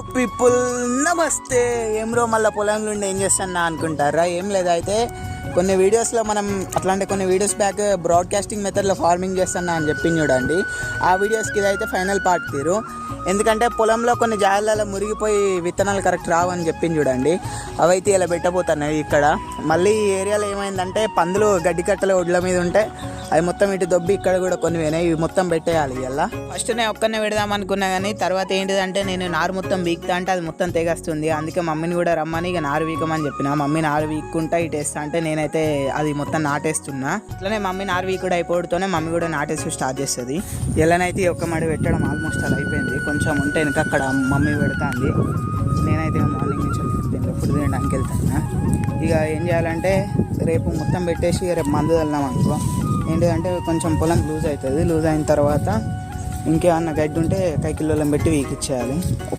People నమస్తే. ఏం రో మళ్ళీ పొలంలో ఉండి ఏం చేస్తున్నా అనుకుంటారా? ఏం లేదు అయితే కొన్ని వీడియోస్లో మనం అట్లాంటి కొన్ని వీడియోస్ బ్యాక్ బ్రాడ్కాస్టింగ్ మెథడ్లో ఫార్మింగ్ చేస్తున్నా అని చెప్పింది చూడండి. ఆ వీడియోస్కి ఇదైతే ఫైనల్ పార్ట్ తీరు. ఎందుకంటే పొలంలో కొన్ని జాగాలలో మురిగిపోయి విత్తనాలు కరెక్ట్ రావని చెప్పింది చూడండి. అవైతే ఇలా పెట్టబోతున్నాయి ఇక్కడ. మళ్ళీ ఈ ఏరియాలో ఏమైందంటే పందులు గడ్డి కట్టలు ఒడ్ల మీద ఉంటే అవి మొత్తం ఇటు దొబ్బి ఇక్కడ కూడా కొన్ని పోయినాయి ఇవి మొత్తం పెట్టేయాలి ఇలా ఫస్ట్ నేను ఒక్కనే పెడదాం అనుకున్నా కానీ తర్వాత ఏంటిదంటే నేను నారు మొత్తం వీక్తా అంటే అది మొత్తం తెగస్తుంది. అందుకే మమ్మీని కూడా రమ్మని ఇక నారు వీకమని చెప్పిన. మమ్మీ నారు వీక్కుంటా ఇటు వేస్తా అంటే నేను నేనైతే అది మొత్తం నాటేస్తున్నా. అట్లనే మమ్మీ నారు కూడా అయిపోవడంతోనే మమ్మీ కూడా నాటేసి స్టార్ట్ చేస్తుంది. ఎలానైతే ఒక్క మడి పెట్టడం ఆల్మోస్ట్ అలా అయిపోయింది. కొంచెం ఉంటే వెనక అక్కడ మమ్మీ పెడుతుంది. నేనైతే మార్నింగ్ నుంచి దీంట్లో ఫుడ్ తినడానికి వెళ్తాను ఇక ఏం చేయాలంటే రేపు మొత్తం పెట్టేసి రేపు మందు వెళ్దాం అనుకో. ఏంటిదంటే కొంచెం పొలం లూజ్ అవుతుంది. లూజ్ అయిన తర్వాత ఇంకేమన్నా గడ్డి ఉంటే కైకిల్లోలం పెట్టి వీకిచ్చేయాలి.